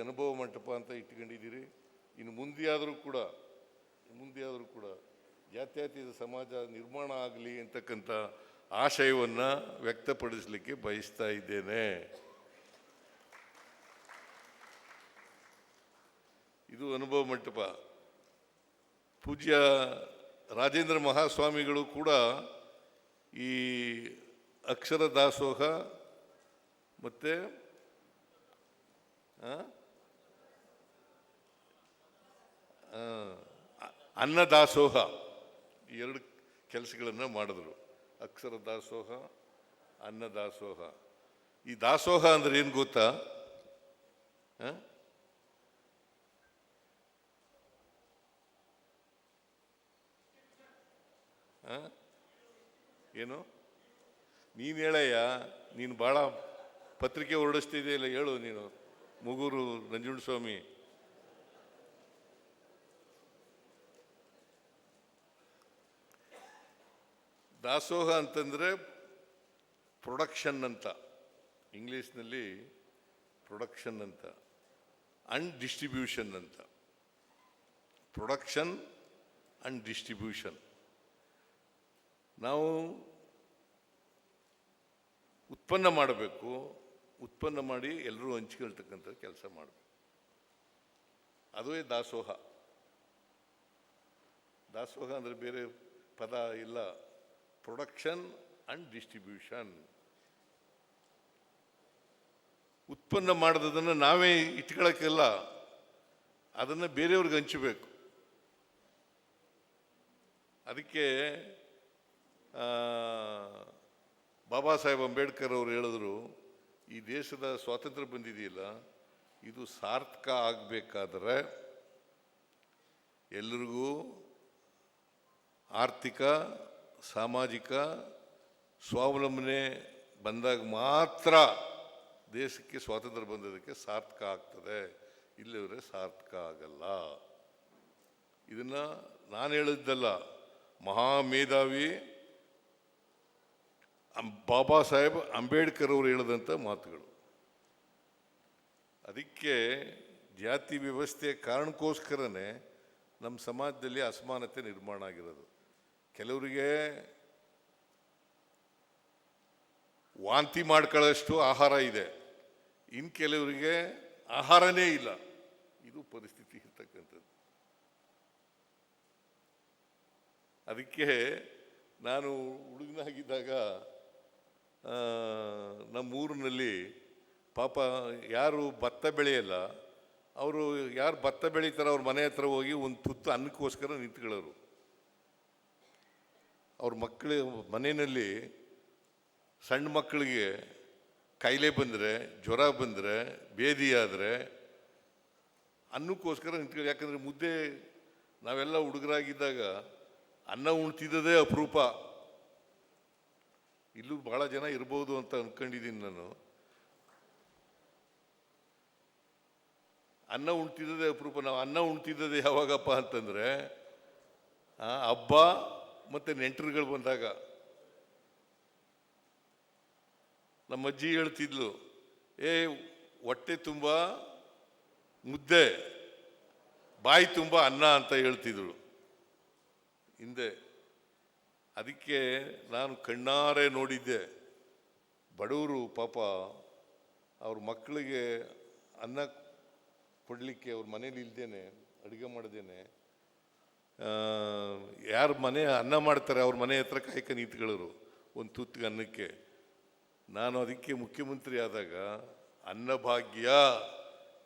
ಅನುಭವ ಮಂಟಪ ಅಂತ ಇಟ್ಕೊಂಡಿದ್ದೀರಿ. ಇನ್ನು ಮುಂದೆಯಾದರೂ ಕೂಡ ಮುಂದೆಯಾದರೂ ಕೂಡ ಜಾತ್ಯತೀತ ಸಮಾಜ ನಿರ್ಮಾಣ ಆಗಲಿ ಅಂತಕ್ಕಂಥ ಆಶಯವನ್ನು ವ್ಯಕ್ತಪಡಿಸಲಿಕ್ಕೆ ಬಯಸ್ತಾ ಇದ್ದೇನೆ. ಇದು ಅನುಭವ ಮಂಟಪ. ಪೂಜ್ಯ ರಾಜೇಂದ್ರ ಮಹಾಸ್ವಾಮಿಗಳು ಕೂಡ ಈ ಅಕ್ಷರ ದಾಸೋಹ ಮತ್ತು ಅನ್ನದಾಸೋಹ ಎರಡು ಕೆಲಸಗಳನ್ನು ಮಾಡಿದ್ರು. ಅಕ್ಷರ ದಾಸೋಹ, ಅನ್ನದಾಸೋಹ. ಈ ದಾಸೋಹ ಅಂದ್ರೆ ಏನು ಗೊತ್ತಾ? ಏನು? ನೀನು ಹೇಳಯ್ಯ, ನೀನು ಭಾಳ ಪತ್ರಿಕೆ ಹೊರಡಿಸ್ತಿದೆಯಲ್ಲ ಹೇಳು ನೀನು. ಮುಗೂರು ನಂಜುಂಡಸ್ವಾಮಿ ದಾಸೋಹ ಅಂತಂದರೆ ಪ್ರೊಡಕ್ಷನ್ ಅಂತ. ಇಂಗ್ಲೀಷ್ನಲ್ಲಿ ಪ್ರೊಡಕ್ಷನ್ ಅಂತ. ಅಂಡ್ ಡಿಸ್ಟ್ರಿಬ್ಯೂಷನ್ ಅಂತ. ಪ್ರೊಡಕ್ಷನ್ ಅಂಡ್ ಡಿಸ್ಟ್ರಿಬ್ಯೂಷನ್ ನಾವು ಉತ್ಪನ್ನ ಮಾಡಬೇಕು. ಉತ್ಪನ್ನ ಮಾಡಿ ಎಲ್ಲರೂ ಹಂಚ್ಕೊಳ್ತಕ್ಕಂಥ ಕೆಲಸ ಮಾಡಬೇಕು. ಅದುವೇ ದಾಸೋಹ. ದಾಸೋಹ ಅಂದರೆ ಬೇರೆ ಪದ ಇಲ್ಲ. ಪ್ರೊಡಕ್ಷನ್ ಆ್ಯಂಡ್ ಡಿಸ್ಟ್ರಿಬ್ಯೂಷನ್ ಉತ್ಪನ್ನ ಮಾಡೋದನ್ನು ನಾವೇ ಇಟ್ಕೊಳ್ಳೋಕ್ಕೆಲ್ಲ ಅದನ್ನು ಬೇರೆಯವ್ರಿಗೆ ಹಂಚಬೇಕು. ಅದಕ್ಕೆ ಬಾಬಾ ಸಾಹೇಬ್ ಅಂಬೇಡ್ಕರ್ ಅವರು ಹೇಳಿದ್ರು, ಈ ದೇಶದ ಸ್ವಾತಂತ್ರ್ಯ ಬಂದಿದೆಯಲ್ಲ, ಇದು ಸಾರ್ಥಕ ಆಗಬೇಕಾದ್ರೆ ಎಲ್ರಿಗೂ ಆರ್ಥಿಕ ಸಾಮಾಜಿಕ ಸ್ವಾವಲಂಬನೆ ಬಂದಾಗ ಮಾತ್ರ ದೇಶಕ್ಕೆ ಸ್ವಾತಂತ್ರ್ಯ ಬಂದದಕ್ಕೆ ಸಾರ್ಥಕ ಆಗ್ತದೆ. ಇಲ್ಲಿವರೆ ಸಾರ್ಥಕ ಆಗಲ್ಲ. ಇದನ್ನು ನಾನು ಹೇಳಿದ್ದಲ್ಲ ಮಹಾ ಮೇಧಾವಿ ಬಾಬಾ ಸಾಹೇಬ್ ಅಂಬೇಡ್ಕರ್ ಅವರು ಹೇಳಿದಂಥ ಮಾತುಗಳು. ಅದಕ್ಕೆ ಜಾತಿ ವ್ಯವಸ್ಥೆ ಕಾರಣಕ್ಕೋಸ್ಕರನೇ ನಮ್ಮ ಸಮಾಜದಲ್ಲಿ ಅಸಮಾನತೆ ನಿರ್ಮಾಣ ಆಗಿರೋದು. ಕೆಲವರಿಗೆ ವಾಂತಿ ಮಾಡ್ಕೊಳ್ಳೋಷ್ಟು ಆಹಾರ ಇದೆ. ಇನ್ನು ಕೆಲವರಿಗೆ ಆಹಾರನೇ ಇಲ್ಲ. ಇದು ಪರಿಸ್ಥಿತಿ ಇರ್ತಕ್ಕಂಥದ್ದು. ಅದಕ್ಕೆ ನಾನು ಹುಡುಗನಾಗಿದ್ದಾಗ ನಮ್ಮೂರಿನಲ್ಲಿ ಪಾಪ ಯಾರು ಭತ್ತ ಬೆಳೆಯಲ್ಲ, ಅವರು ಯಾರು ಭತ್ತ ಬೆಳೀತಾರೋ ಅವ್ರ ಮನೆ ಹತ್ರ ಹೋಗಿ ಒಂದು ತುತ್ತು ಅನ್ನಕ್ಕೋಸ್ಕರ ನಿಂತ್ಕೊಳ್ಳೋರು. ಅವ್ರ ಮಕ್ಕಳು ಮನೆಯಲ್ಲಿ ಸಣ್ಣ ಮಕ್ಕಳಿಗೆ ಕಾಯಿಲೆ ಬಂದರೆ, ಜ್ವರ ಬಂದರೆ, ಬೇದಿ ಆದರೆ ಅನ್ನಕ್ಕೋಸ್ಕರ ನಿಂತ್ಕೊಳ್ಳಿ. ಯಾಕಂದರೆ ಮುದ್ದೆ ನಾವೆಲ್ಲ ಹುಡುಗರಾಗಿದ್ದಾಗ ಅನ್ನ ಉಣ್ತಿದ್ದದೇ ಅಪರೂಪ. ಇಲ್ಲೂ ಭಾಳ ಜನ ಇರ್ಬೋದು ಅಂತ ಅಂದ್ಕೊಂಡಿದ್ದೀನಿ ನಾನು. ಅನ್ನ ಉಣ್ತಿದ್ದದೇ ಅಪರೂಪ. ನಾವು ಅನ್ನ ಉಣ್ತಿದ್ದದೇ ಯಾವಾಗಪ್ಪ ಅಂತಂದರೆ ಹಬ್ಬ ಮತ್ತೆ ನೆಂಟರುಗಳು ಬಂದಾಗ. ನಮ್ಮ ಅಜ್ಜಿ ಹೇಳ್ತಿದ್ಲು, ಏ, ಹೊಟ್ಟೆ ತುಂಬ ಮುದ್ದೆ, ಬಾಯಿ ತುಂಬ ಅನ್ನ ಅಂತ ಹೇಳ್ತಿದ್ಳು. ಹಿಂದೆ, ಅದಕ್ಕೆ ನಾನು ಕಣ್ಣಾರೆ ನೋಡಿದ್ದೆ. ಬಡವರು ಪಾಪ ಅವ್ರ ಮಕ್ಕಳಿಗೆ ಅನ್ನ ಕೊಡಲಿಕ್ಕೆ ಅವ್ರ ಮನೇಲಿ ಇಲ್ದೇನೆ, ಅಡುಗೆ ಮಾಡ್ದೇನೆ ಯಾರು ಮನೆ ಅನ್ನ ಮಾಡ್ತಾರೆ, ಅವ್ರ ಮನೆ ಹತ್ರ ಕಾಯ್ಕ ನಿಂತ್ಕೊಳ್ಳೋರು ಒಂದು ತುತ್ತಿಗೆ ಅನ್ನಕ್ಕೆ. ನಾನು ಅದಕ್ಕೆ ಮುಖ್ಯಮಂತ್ರಿ ಆದಾಗ ಅನ್ನಭಾಗ್ಯ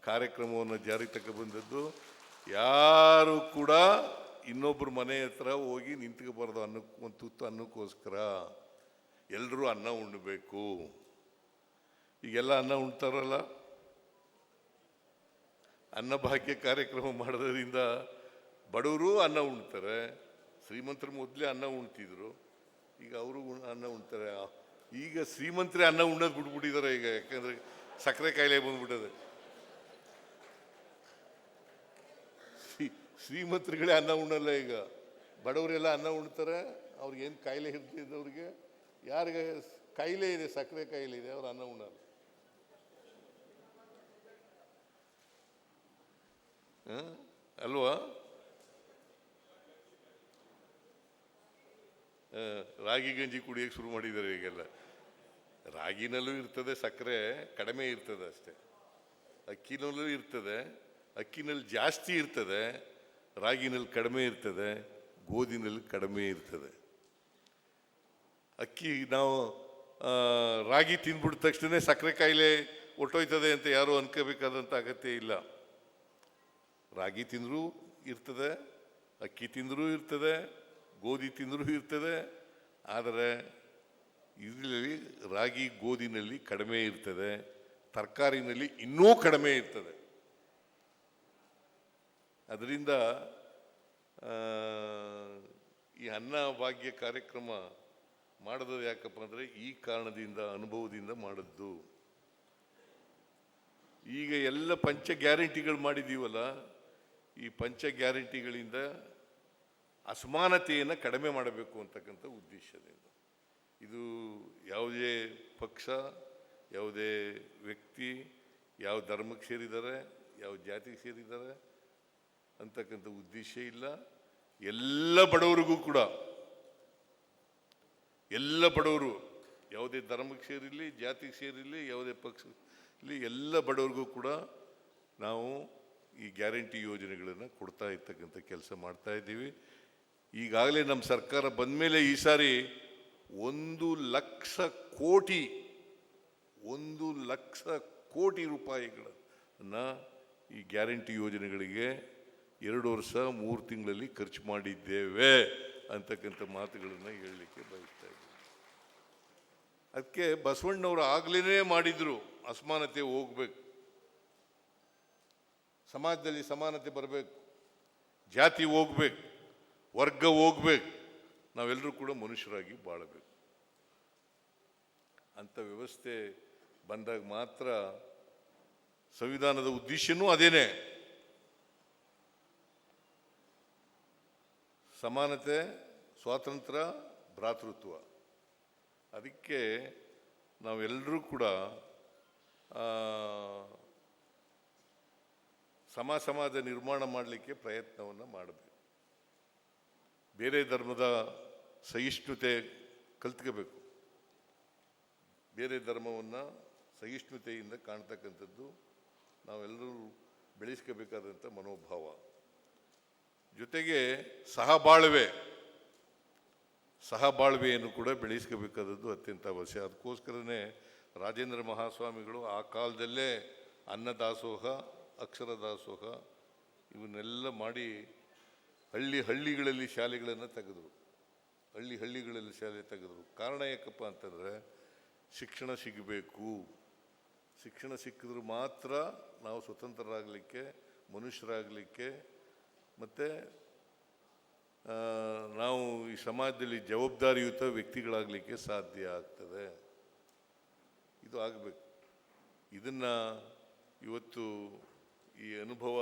ಕಾರ್ಯಕ್ರಮವನ್ನು ಜಾರಿ ತಗೊಬಂದದ್ದು ಯಾರು ಕೂಡ ಇನ್ನೊಬ್ಬರು ಮನೆ ಹತ್ರ ಹೋಗಿ ನಿಂತ್ಕೋಬಾರ್ದು ಅನ್ನಕ್ಕೆ ಒಂದು ತುತ್ತು ಅನ್ನಕ್ಕೋಸ್ಕರ ಎಲ್ಲರೂ ಅನ್ನ ಉಣ್ಣಬೇಕು ಈಗೆಲ್ಲ ಅನ್ನ ಉಣ್ತಾರಲ್ಲ? ಅನ್ನಭಾಗ್ಯ ಕಾರ್ಯಕ್ರಮ ಮಾಡೋದ್ರಿಂದ ಬಡವರು ಅನ್ನ ಉಣ್ತಾರೆ, ಶ್ರೀಮಂತರು ಮೊದಲೇ ಅನ್ನ ಉಣ್ತಿದ್ರು. ಈಗ ಅವರು ಅನ್ನ ಉಣ್ತಾರೆ. ಈಗ ಶ್ರೀಮಂತರೇ ಅನ್ನ ಉಣ್ಣೋದು ಬಿಟ್ಬಿಟ್ಟಿದ್ದಾರೆ ಈಗ, ಯಾಕಂದ್ರೆ ಸಕ್ಕರೆ ಕಾಯಿಲೆ ಬಂದ್ಬಿಟ್ಟದೆ. ಶ್ರೀ, ಶ್ರೀಮಂತರುಗಳೇ ಅನ್ನ ಉಣ್ಣಲ್ಲ ಈಗ. ಬಡವರೆಲ್ಲ ಅನ್ನ ಉಣ್ತಾರೆ ಅವ್ರಿಗೇನು ಕಾಯಿಲೆ ಇರ್ತಿದ್ದವ್ರಿಗೆ ಯಾರಿಗೆ ಕಾಯಿಲೆ ಇದೆ, ಸಕ್ಕರೆ ಕಾಯಿಲೆ ಇದೆ, ಅವ್ರು ಅನ್ನ ಉಣ್ಣಲ್ಲ? ಅಲ್ವಾ? ರಾಗಿ ಗಂಜಿ ಕುಡಿಯೋಕೆ ಶುರು ಮಾಡಿದ್ದಾರೆ ಈಗೆಲ್ಲ. ರಾಗಿನಲ್ಲೂ ಇರ್ತದೆ, ಸಕ್ಕರೆ ಕಡಿಮೆ ಇರ್ತದೆ ಅಷ್ಟೇ. ಅಕ್ಕಿನಲ್ಲೂ ಇರ್ತದೆ, ಅಕ್ಕಿನಲ್ಲಿ ಜಾಸ್ತಿ ಇರ್ತದೆ, ರಾಗಿನಲ್ಲಿ ಕಡಿಮೆ ಇರ್ತದೆ, ಗೋಧಿನಲ್ಲಿ ಕಡಿಮೆ ಇರ್ತದೆ. ಅಕ್ಕಿ ನಾವು ರಾಗಿ ತಿಂದ್ಬಿಟ್ಟ ತಕ್ಷಣ ಸಕ್ಕರೆ ಕಾಯಿಲೆ ಒಟ್ಟೋಯ್ತದೆ ಅಂತ ಯಾರು ಅನ್ಕೋಬೇಕಾದಂಥ ಅಗತ್ಯ ಇಲ್ಲ. ರಾಗಿ ತಿಂದರೂ ಇರ್ತದೆ, ಅಕ್ಕಿ ತಿಂದರೂ ಇರ್ತದೆ ಗೋಧಿ ತಿಂದರೂ ಇರ್ತದೆ, ಆದರೆ ಇದರಲ್ಲಿ ರಾಗಿ ಗೋಧಿನಲ್ಲಿ ಕಡಿಮೆ ಇರ್ತದೆ, ತರಕಾರಿನಲ್ಲಿ ಇನ್ನೂ ಕಡಿಮೆ ಇರ್ತದೆ. ಅದರಿಂದ ಈ ಅನ್ನ ಭಾಗ್ಯ ಕಾರ್ಯಕ್ರಮ ಮಾಡೋದು ಯಾಕಪ್ಪ ಅಂದರೆ ಈ ಕಾರಣದಿಂದ, ಅನುಭವದಿಂದ ಮಾಡಿದ್ದು. ಈಗ ಎಲ್ಲ ಪಂಚ ಗ್ಯಾರಂಟಿಗಳು ಮಾಡಿದ್ದೀವಲ್ಲ, ಈ ಪಂಚ ಗ್ಯಾರಂಟಿಗಳಿಂದ ಅಸಮಾನತೆಯನ್ನು ಕಡಿಮೆ ಮಾಡಬೇಕು ಅಂತಕ್ಕಂಥ ಉದ್ದೇಶದಿಂದ. ಇದು ಯಾವುದೇ ಪಕ್ಷ, ಯಾವುದೇ ವ್ಯಕ್ತಿ, ಯಾವ ಧರ್ಮಕ್ಕೆ ಸೇರಿದ್ದಾರೆ, ಯಾವ ಜಾತಿಗೆ ಸೇರಿದ್ದಾರೆ ಅಂತಕ್ಕಂಥ ಉದ್ದೇಶ ಇಲ್ಲ. ಎಲ್ಲ ಬಡವರಿಗೂ ಕೂಡ, ಎಲ್ಲ ಬಡವರು, ಯಾವುದೇ ಧರ್ಮಕ್ಕೆ ಸೇರಿರಲಿ, ಜಾತಿಗೆ ಸೇರಿರಲಿ, ಯಾವುದೇ ಪಕ್ಷ ಇಲ್ಲಿ ಎಲ್ಲ ಬಡವರಿಗೂ ಕೂಡ ನಾವು ಈ ಗ್ಯಾರಂಟಿ ಯೋಜನೆಗಳನ್ನು ಕೊಡ್ತಾ ಇರ್ತಕ್ಕಂಥ ಕೆಲಸ ಮಾಡ್ತಾ ಇದ್ದೀವಿ. ಈಗಾಗಲೇ ನಮ್ಮ ಸರ್ಕಾರ ಬಂದ ಮೇಲೆ ಈ ಸಾರಿ ಒಂದು ಲಕ್ಷ ಕೋಟಿ, ಒಂದು ಲಕ್ಷ ಕೋಟಿ ರೂಪಾಯಿಗಳನ್ನು ಈ ಗ್ಯಾರಂಟಿ ಯೋಜನೆಗಳಿಗೆ ಎರಡು ವರ್ಷ, ಮೂರು ತಿಂಗಳಲ್ಲಿ ಖರ್ಚು ಮಾಡಿದ್ದೇವೆ ಅಂತಕ್ಕಂಥ ಮಾತುಗಳನ್ನು ಹೇಳಲಿಕ್ಕೆ ಬಯಸ್ತಾ ಇದ್ದೀನಿ. ಅದಕ್ಕೆ ಬಸವಣ್ಣವರು ಆಗಲೇ ಮಾಡಿದ್ರು, ಅಸಮಾನತೆ ಹೋಗ್ಬೇಕು. ಸಮಾಜದಲ್ಲಿ ಸಮಾನತೆ ಬರಬೇಕು, ಜಾತಿ ಹೋಗ್ಬೇಕು. ವರ್ಗ ಹೋಗ್ಬೇಕು. ನಾವೆಲ್ಲರೂ ಕೂಡ ಮನುಷ್ಯರಾಗಿ ಬಾಳಬೇಕು. ಅಂಥ ವ್ಯವಸ್ಥೆ ಬಂದಾಗ ಮಾತ್ರ ಸಂವಿಧಾನದ ಉದ್ದೇಶನೂ ಅದೇನೆ. ಸಮಾನತೆ, ಸ್ವಾತಂತ್ರ್ಯ, ಭ್ರಾತೃತ್ವ. ಅದಕ್ಕೆ ನಾವೆಲ್ಲರೂ ಕೂಡ ಸಮ ಸಮಾಜ ನಿರ್ಮಾಣ ಮಾಡಲಿಕ್ಕೆ ಪ್ರಯತ್ನವನ್ನು ಮಾಡಬೇಕು. ಬೇರೆ ಧರ್ಮದ ಸಹಿಷ್ಣುತೆ ಕಲ್ತ್ಕೋಬೇಕು. ಬೇರೆ ಧರ್ಮವನ್ನು ಸಹಿಷ್ಣುತೆಯಿಂದ ಕಾಣ್ತಕ್ಕಂಥದ್ದು ನಾವೆಲ್ಲರೂ ಬೆಳೆಸ್ಕೋಬೇಕಾದಂಥ ಮನೋಭಾವ. ಜೊತೆಗೆ ಸಹಬಾಳ್ವೆ, ಸಹಬಾಳ್ವೆಯನ್ನು ಕೂಡ ಬೆಳೆಸ್ಕೋಬೇಕಾದದ್ದು ಅತ್ಯಂತ ಅವಶ್ಯ. ಅದಕ್ಕೋಸ್ಕರನೇ ರಾಜೇಂದ್ರ ಮಹಾಸ್ವಾಮಿಗಳು ಆ ಕಾಲದಲ್ಲೇ ಅನ್ನದಾಸೋಹ, ಅಕ್ಷರದಾಸೋಹ ಇವನ್ನೆಲ್ಲ ಮಾಡಿ ಹಳ್ಳಿ ಹಳ್ಳಿಗಳಲ್ಲಿ ಶಾಲೆಗಳನ್ನು ತೆಗೆದರು. ಹಳ್ಳಿ ಹಳ್ಳಿಗಳಲ್ಲಿ ಶಾಲೆ ತೆಗೆದರು. ಕಾರಣ ಯಾಕಪ್ಪ ಅಂತಂದರೆ ಶಿಕ್ಷಣ ಸಿಗಬೇಕು. ಶಿಕ್ಷಣ ಸಿಕ್ಕಿದ್ರೆ ಮಾತ್ರ ನಾವು ಸ್ವತಂತ್ರರಾಗಲಿಕ್ಕೆ, ಮನುಷ್ಯರಾಗಲಿಕ್ಕೆ ಮತ್ತು ನಾವು ಈ ಸಮಾಜದಲ್ಲಿ ಜವಾಬ್ದಾರಿಯುತ ವ್ಯಕ್ತಿಗಳಾಗಲಿಕ್ಕೆ ಸಾಧ್ಯ ಆಗ್ತದೆ. ಇದು ಆಗಬೇಕು. ಇದನ್ನು ಇವತ್ತು ಈ ಅನುಭವ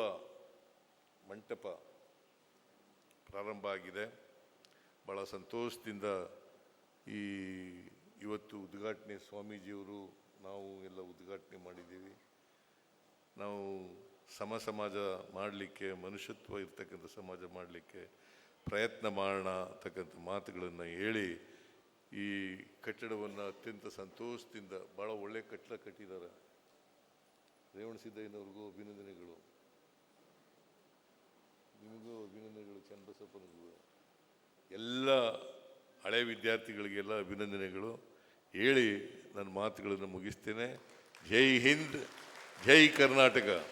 ಮಂಟಪ ಪ್ರಾರಂಭ ಆಗಿದೆ ಭಾಳ ಸಂತೋಷದಿಂದ ಈ ಇವತ್ತು ಉದ್ಘಾಟನೆ ಸ್ವಾಮೀಜಿಯವರು, ನಾವು ಎಲ್ಲ ಉದ್ಘಾಟನೆ ಮಾಡಿದ್ದೀವಿ. ನಾವು ಸಮ ಸಮಾಜ ಮಾಡಲಿಕ್ಕೆ, ಮನುಷ್ಯತ್ವ ಇರ್ತಕ್ಕಂಥ ಸಮಾಜ ಮಾಡಲಿಕ್ಕೆ ಪ್ರಯತ್ನ ಮಾಡೋಣ ಅಂತಕ್ಕಂಥ ಮಾತುಗಳನ್ನು ಹೇಳಿ ಈ ಕಟ್ಟಡವನ್ನು ಅತ್ಯಂತ ಸಂತೋಷದಿಂದ ಭಾಳ ಒಳ್ಳೆ ಕಟ್ಟಡ ಕಟ್ಟಿದ್ದಾರೆ. ರೇವಣ ಸಿದ್ದಯ್ಯನವ್ರಿಗೂ ಅಭಿನಂದನೆಗಳು. ನಿಮಗೂ ಅಭಿನಂದನೆಗಳು ಚನ್ನಬಸಪ್ಪನಿಗೂ. ಎಲ್ಲ ಹಳೆ ವಿದ್ಯಾರ್ಥಿಗಳಿಗೆಲ್ಲ ಅಭಿನಂದನೆಗಳು. ಹೇಳಿ ನನ್ನ ಮಾತುಗಳನ್ನು ಮುಗಿಸ್ತೇನೆ. ಜೈ ಹಿಂದ್, ಜೈ ಕರ್ನಾಟಕ.